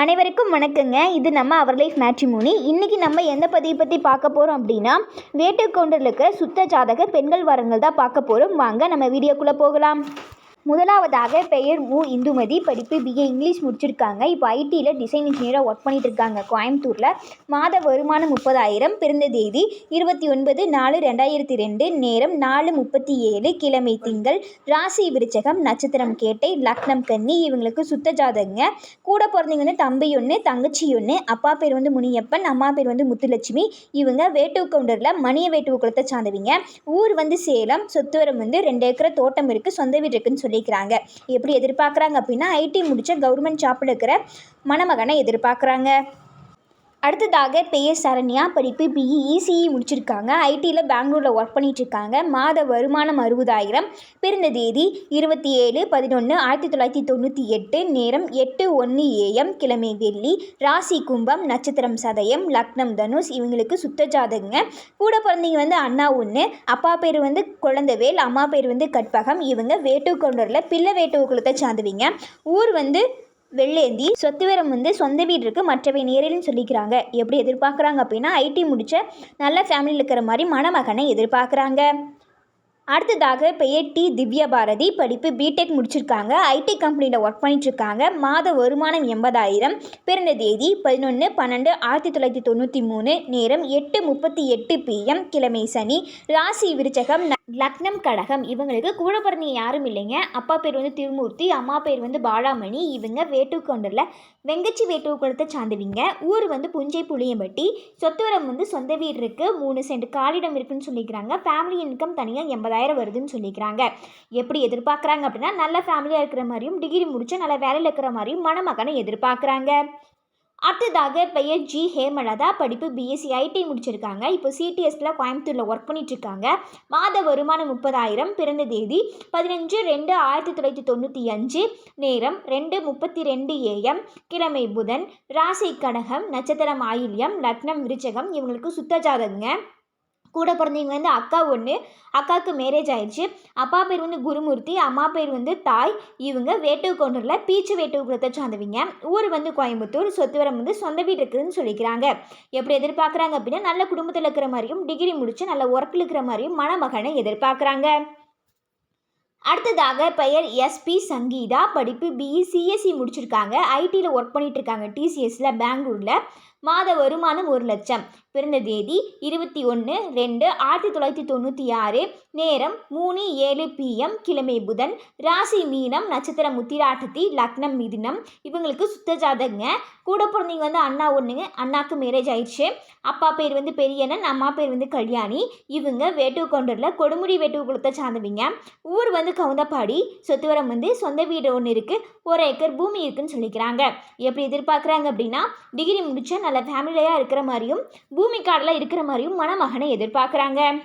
அனைவருக்கும் வணக்கங்க. இது நம்ம அவர் லைஃப் மேட்ரிமோனி இன்றைக்கி நம்ம எந்த பதிவை பற்றி பார்க்க போகிறோம் அப்படின்னா வேட்டு கவுண்டரில் இருக்க சுத்த ஜாதக பெண்கள் வரங்கள் தான் பார்க்க போகிறோம் வாங்க நம்ம வீடியோக்குள்ளே போகலாம். முதலாவதாக பெயர் மு. இந்துமதி. படிப்பு பிஏ இங்கிலீஷ் முடிச்சிருக்காங்க. இப்போ ஐடியில் டிசைன் இன்ஜினியராக ஒர்க் பண்ணிட்டு இருக்காங்க கோயம்புத்தூரில். மாத வருமானம் முப்பதாயிரம். பிறந்த தேதி இருபத்தி ஒன்பது நாலு ரெண்டாயிரத்தி ரெண்டு நேரம் நாலு முப்பத்தி ஏழு கிழமை திங்கள். ராசி விருச்சகம் நட்சத்திரம் கேட்டை லக்னம் கன்னி. இவங்களுக்கு சுத்த ஜாதகங்க. கூட பிறந்தவங்க வந்து தம்பி ஒன்று தங்கச்சி ஒன்று அப்பா பேர் வந்து முனியப்பன் அம்மா பேர் வந்து முத்துலட்சுமி. இவங்க வேட்டுவ கவுண்டரில் மணிய வேட்டுவ குலத்தை சார்ந்தவங்க. ஊர் வந்து சேலம் சொத்துவரம் வந்து ரெண்டு ஏக்கரை தோட்டம் இருக்குது சொந்த வீடு இருக்குன்னு சொல்லிக்கிறாங்க எப்படி எதிர்பார்க்குறாங்க அப்படின்னா ஐடி முடித்த கவர்மெண்ட் ஜாப் இருக்கிற மணமகனை எதிர்பார்க்குறாங்க. அடுத்ததாக பெயர் சரண்யா படிப்பு பிஇ இசிஇ முடிச்சிருக்காங்க. ஐடியில் பெங்களூரில் ஒர்க் பண்ணிகிட்ருக்காங்க மாத வருமானம் அறுபதாயிரம். பிறந்த தேதி இருபத்தி ஏழு பதினொன்று ஆயிரத்தி தொள்ளாயிரத்தி தொண்ணூற்றி எட்டு. நேரம் எட்டு ஒன்று ஏஎம் கிழமை வெள்ளி. ராசி கும்பம் நட்சத்திரம் சதயம் லக்னம் தனுஷ். இவங்களுக்கு சுத்த ஜாதகங்க. கூட பிறந்தவங்க வந்து அண்ணா ஒன்று அப்பா பேர் வந்து குழந்தவேல் அம்மா பேர் வந்து கற்பகம். இவங்க வேட்டு கொண்டரில் பிள்ளை வேட்டு குலத்தை சார்ந்துவீங்க. ஊர் வந்து வெள்ளேந்தி சொத்துவரம் வந்து சொந்த வீடு இருக்குது மற்றவை நேரில்னு சொல்லிக்கிறாங்க. எப்படி எதிர்பார்க்குறாங்க அப்படின்னா ஐடி முடித்த நல்ல ஃபேமிலியில் இருக்கிற மாதிரி மணமகனை எதிர்பார்க்குறாங்க. அடுத்ததாக பெயர் டி. திவ்யா பாரதி படிப்பு பிடெக் முடிச்சிருக்காங்க. ஐடி கம்பெனியில் ஒர்க் பண்ணிட்டுருக்காங்க. மாத வருமானம் எண்பதாயிரம். பிறந்த தேதி பதினொன்று பன்னெண்டு ஆயிரத்தி தொள்ளாயிரத்தி தொண்ணூற்றி மூணு. நேரம் எட்டு முப்பத்தி எட்டு பிஎம் கிழமை சனி. ராசி விருச்சகம் லக்னம் கடகம். இவங்களுக்கு கூட பிறந்த யாரும் இல்லைங்க. அப்பா பேர் வந்து திருமூர்த்தி. அம்மா பேர் வந்து பாலாமணி. இவங்க வேட்டுக்கொண்டரில் வெங்கச்சி வேட்டுக்குளத்தை சார்ந்தவிங்க. ஊர் வந்து புஞ்சை புளியம்பட்டி. சொத்துவரம் வந்து சொந்த வீடு இருக்குது மூணு சென்ட் காலிடம் இருக்குன்னு சொல்லிக்கிறாங்க. ஃபேமிலி இன்கம் தனியாக எண்பதாயிரம் வருதுன்னு சொல்லிக்கிறாங்க. எப்படி எதிர்பார்க்குறாங்க அப்படின்னா நல்ல ஃபேமிலியாக இருக்கிற மாதிரியும் டிகிரி முடிச்சு நல்ல வேலையில் இருக்கிற மாதிரியும் மணமகனை எதிர்பார்க்குறாங்க. அடுத்ததாக பெயர் ஜி. ஹேமலதா. படிப்பு பிஎஸ்சி ஐடி முடிச்சிருக்காங்க. இப்போ சிடிஎஸ்ல கோயம்புத்தூரில் ஒர்க் பண்ணிட்டு இருக்காங்க மாத வருமானம் முப்பதாயிரம். பிறந்த தேதி பதினஞ்சு ரெண்டு ஆயிரத்தி தொள்ளாயிரத்தி தொண்ணூற்றி அஞ்சு. நேரம் ரெண்டு முப்பத்தி ரெண்டு ஏஎம் கிழமை புதன். ராசி கடகம் நட்சத்திரம் ஆயில்யம் லக்னம் விருச்சகம். இவங்களுக்கு சுத்த ஜாதகங்க. கூட பிறந்தவங்க வந்து அக்கா ஒன்று அக்காவுக்கு மேரேஜ் ஆயிடுச்சு. அப்பா பேர் வந்து குருமூர்த்தி அம்மா பேர் வந்து தாய். இவங்க வேட்டுவ பீச்சு வேட்டு குலத்தை சார்ந்தவங்க. ஊர் வந்து கோயம்புத்தூர் சொத்துவரம் வந்து சொந்த வீடு இருக்குதுன்னு சொல்லிக்கிறாங்க. எப்படி எதிர்பார்க்குறாங்க அப்படின்னா நல்ல குடும்பத்தில் இருக்கிற மாதிரியும் டிகிரி முடித்து நல்ல ஒர்க்கில் இருக்கிற மாதிரியும் மணமகனை எதிர்பார்க்குறாங்க. அடுத்ததாக பெயர் எஸ்பி சங்கீதா. படிப்பு பிஇ சிஎஸ்சி e. e. முடிச்சிருக்காங்க. ஐடியில் ஒர்க் பண்ணிகிட்ருக்காங்க இருக்காங்க. டிசிஎஸில் பெங்களூரில் மாத வருமானம் ஒரு லட்சம். பிறந்த தேதி இருபத்தி ஒன்று ரெண்டு ஆயிரத்தி தொள்ளாயிரத்தி தொண்ணூற்றி ஆறு நேரம் மூணு ஏழு பிஎம் கிழமை புதன். ராசி மீனம் நட்சத்திரம் முத்திராட்டத்தி லக்னம் மிதுனம். இவங்களுக்கு சுத்த ஜாதகங்க. கூட பிறந்தவங்க வந்து அண்ணா ஒன்றுங்க அண்ணாக்கு மேரேஜ் ஆயிடுச்சு. அப்பா பேர் வந்து பெரியண்ணன் அம்மா பேர் வந்து கல்யாணி. இவங்க வேட்டுவ கவுண்டரில் கொடுமுடி வேட்டுவ குலத்தை சார்ந்தவங்க. ஊர் வந்து கவுந்தப்பாடி சொத்துவரம் வந்து சொந்த வீடு ஒன்று இருக்குது ஒரு ஏக்கர் பூமி இருக்குன்னு சொல்லிக்கிறாங்க. எப்படி எதிர்பார்க்குறாங்க அப்படின்னா டிகிரி முடித்தா நல்ல ஃபேமிலியாக இருக்கிற மாதிரியும் பூமி கார்டில் இருக்கிற மாதிரியும் மணமகனை எதிர்பார்க்குறாங்க.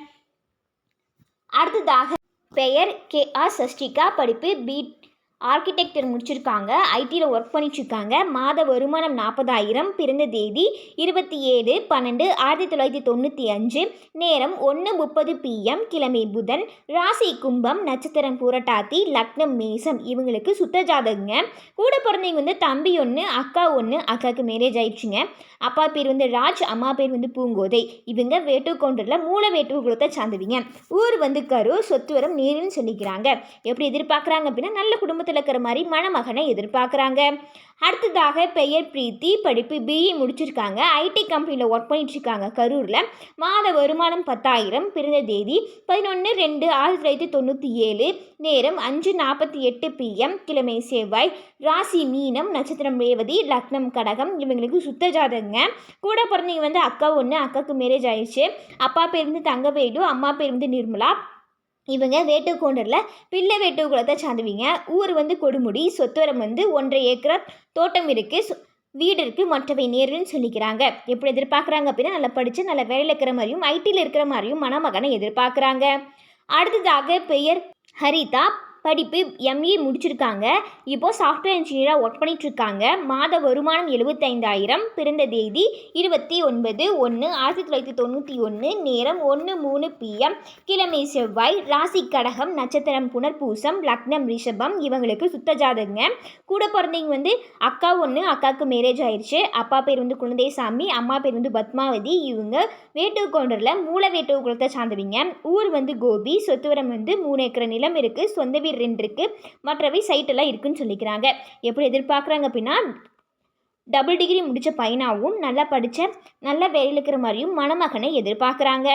அடுத்ததாக பெயர் கே ஆர் சஷ்டிகா படிப்பு பி ஆர்கிடெக்டர் முடிச்சிருக்காங்க. ஐடியில் ஒர்க் பண்ணிட்டுருக்காங்க. மாத வருமானம் நாற்பதாயிரம் பிறந்த தேதி இருபத்தி ஏழு பன்னெண்டு ஆயிரத்தி தொள்ளாயிரத்தி தொண்ணூற்றி அஞ்சு நேரம் ஒன்று முப்பது பிஎம் கிழமை புதன் ராசி கும்பம் நட்சத்திரம் பூரட்டாத்தி லக்னம் மேசம் இவங்களுக்கு சுத்த ஜாதகங்க கூட பிறந்தவங்க வந்து தம்பி ஒன்று அக்கா ஒன்று அக்காவுக்கு மேரேஜ் ஆயிடுச்சுங்க. அப்பா பேர் வந்து ராஜ் அம்மா பேர் வந்து பூங்கோதை. இவங்க வேட்டுக்கொண்டரில் மூல வேட்டு குலத்தை சார்ந்தவங்க. ஊர் வந்து கரூர் சொத்துவரம் நேருன்னு சொல்லிக்கிறாங்க. எப்படி எதிர்பார்க்குறாங்க அப்படின்னா நல்ல குடும்பத்தை இருக்கிற மாதிரி மணமகனை எதிர்பார்க்குறாங்க. அடுத்ததாக பெயர் பிரீத்தி படிப்பு பிஇ முடிச்சிருக்காங்க. ஐடி கம்பெனியில் ஒர்க் பண்ணிட்டுருக்காங்க கரூரில். மாத வருமானம் பத்தாயிரம் பிறந்த தேதி பதினொன்று ரெண்டு ஆயிரத்தி தொள்ளாயிரத்தி தொண்ணூற்றி ஏழு நேரம் அஞ்சு நாற்பத்தி எட்டு பிஎம் கிழமை செவ்வாய் ராசி மீனம் நட்சத்திரம் ரேவதி லக்னம் கடகம் இவங்களுக்கு சுத்த ஜாதகங்க. கூட பிறந்தவங்க வந்து அக்கா ஒன்று அக்காவுக்கு மேரேஜ் ஆயிடுச்சு. அப்பா பேர் வந்து தங்கவேடு அம்மா பேர் வந்து நிர்மலா இவங்க வேட்டுக்கோண்டரில் பிள்ளை வேட்டு குலத்தை சார்ந்தவங்க. ஊர் வந்து கொடுமுடி சொத்துவரம் வந்து ஒன்றரை ஏக்கரா தோட்டம் இருக்குது வீடு இருக்குது மற்றவை நேருன்னு சொல்லிக்கிறாங்க. எப்படி எதிர்பார்க்குறாங்க அப்படின்னா நல்லா படித்து நல்ல வேலையில் இருக்கிற மாதிரியும் ஐடியில் இருக்கிற மாதிரியும் மணமகனை எதிர்பார்க்குறாங்க. அடுத்ததாக பெயர் ஹரிதா. படிப்பு எம்ஏ முடிச்சிருக்காங்க. இப்போது சாஃப்ட்வேர் இன்ஜினியராக ஒர்க் பண்ணிகிட்ருக்காங்க மாத வருமானம் எழுபத்தைந்தாயிரம் பிறந்த தேதி இருபத்தி ஒன்பது ஒன்று ஆயிரத்தி தொள்ளாயிரத்தி தொண்ணூற்றி ஒன்று நேரம் ஒன்று மூணு பிஎம் கிழமை செவ்வாய் ராசி கடகம் நட்சத்திரம் புனர்பூசம் லக்னம் ரிஷபம் இவங்களுக்கு சுத்த ஜாதகங்க. கூட பிறந்தவங்க வந்து அக்கா ஒன்று அக்காவுக்கு மேரேஜ் ஆயிடுச்சு அப்பா பேர் வந்து குழந்தைசாமி அம்மா பேர் வந்து பத்மாவதி. இவங்க வேட்டு கவுண்டரில் மூல வேட்டு குலத்தை சார்ந்தவங்க. ஊர் வந்து கோபி சொத்துவரம் வந்து மூணு ஏக்கர் நிலம் இருக்குது சொந்த வீடு ரெண்டு இருக்குது மற்றவை சைட்டெல்லாம் இருக்குன்னு சொல்லிக்கிறாங்க. எப்படி எதிர்பார்க்குறாங்க அப்படின்னா டபுள் டிகிரி முடித்த பையனாகவும் நல்லா படித்த நல்ல வேலையில் இருக்கிற மாதிரியும் மணமகனை எதிர்பார்க்குறாங்க.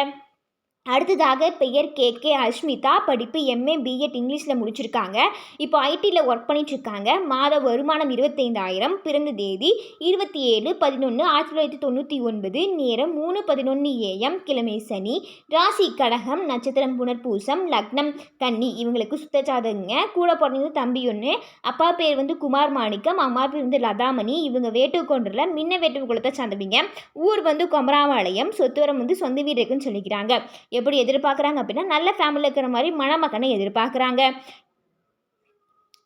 அடுத்ததாக பெயர் கே கே அஷ்மிதா படிப்பு எம்ஏ பிஎட் இங்கிலீஷில் முடிச்சிருக்காங்க. இப்போ ஐடியில் ஒர்க் பண்ணிட்டுருக்காங்க. மாத வருமானம் இருபத்தைந்தாயிரம் பிறந்த தேதி இருபத்தி ஏழு பதினொன்று ஆயிரத்தி தொள்ளாயிரத்தி தொண்ணூற்றி ஒன்பது நேரம் மூணு பதினொன்று ஏஎம் கிழமை சனி ராசி கடகம் நட்சத்திரம் புனர்பூசம் லக்னம் கன்னி இவங்களுக்கு சுத்த கூட பிறந்தது தம்பி ஒன்று அப்பா பேர் வந்து குமார் மாணிக்கம் அம்மா பேர் வந்து லதாமணி இவங்க வேட்டுக்கொண்டில் மின்ன வேட்டு குலத்தை சார்ந்தவங்க. ஊர் வந்து கொமராபாளையம் சொத்துவரம் வந்து சொந்த வீடு இருக்குன்னு சொல்லிக்கிறாங்க. எப்படி எதிர்பார்க்குறாங்க அப்படின்னா நல்ல ஃபேமிலியில் இருக்கிற மாதிரி மணமகனை எதிர்பார்க்குறாங்க.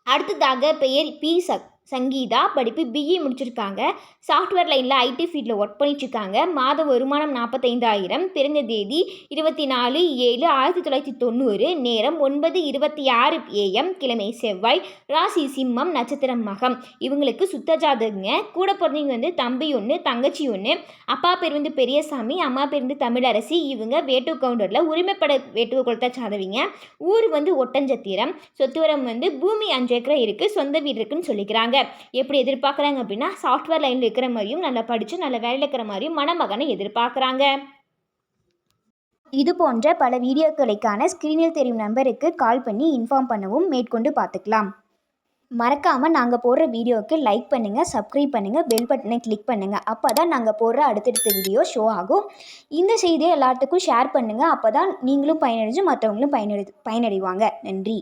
அடுத்ததாக பெயர் பி சக் சங்கீதா படிப்பு பிஇ e. முடிச்சிருக்காங்க. சாஃப்ட்வேர் லைனில் ஐடி ஃபீல்டில் ஒர்க் பண்ணிட்டுருக்காங்க. மாத வருமானம் நாற்பத்தைந்தாயிரம் பிறந்த தேதி இருபத்தி நாலு ஏழு ஆயிரத்தி தொள்ளாயிரத்தி தொண்ணூறு. நேரம் ஒன்பது இருபத்தி ஆறு ஏஎம் கிழமை செவ்வாய். ராசி சிம்மம் நட்சத்திரம் மகம். இவங்களுக்கு சுத்த ஜாதகங்க. கூட பிறந்தவங்க வந்து தம்பி ஒன்று தங்கச்சி ஒன்று அப்பா பேர் வந்து பெரியசாமி அம்மா பேர் வந்து தமிழரசி. இவங்க வேட்டு கவுண்டரில் உரிமைப்பட வேட்டுவ குலத்தை சாதவிங்க ஊர் வந்து ஒட்டஞ்சத்திரம். சொத்துவரம் வந்து பூமி அஞ்சு ஏக்கரை இருக்குது சொந்த வீடு இருக்குன்னு சொல்லிக்கிறாங்க. எப்படி எதிர்பார்க்குறாங்க அப்படின்னா சாஃப்ட்வேர் லைனில் இருக்கிற மாதிரியும் நல்லா படித்து நல்ல வேலையில் இருக்கிற மாதிரியும் மணமகனை எதிர்பார்க்குறாங்க. இது போன்ற பல வீடியோக்களுக்கான ஸ்க்ரீனில் தெரியும் நம்பருக்கு கால் பண்ணி இன்ஃபார்ம் பண்ணவும் மேற்கொண்டு பார்த்துக்கலாம். மறக்காமல் நாங்கள் போடுற வீடியோவுக்கு லைக் பண்ணுங்கள் சப்ஸ்கிரைப் பண்ணுங்கள் பெல் பட்டனை கிளிக் பண்ணுங்கள் அப்போ தான் நாங்கள் போடுற அடுத்தடுத்த வீடியோ ஷோ ஆகும். இந்த செய்தியை எல்லாத்துக்கும் ஷேர் பண்ணுங்கள் அப்போ தான் நீங்களும் பயனடைஞ்சு மற்றவங்களும் பயனடை பயனடைவாங்க. நன்றி.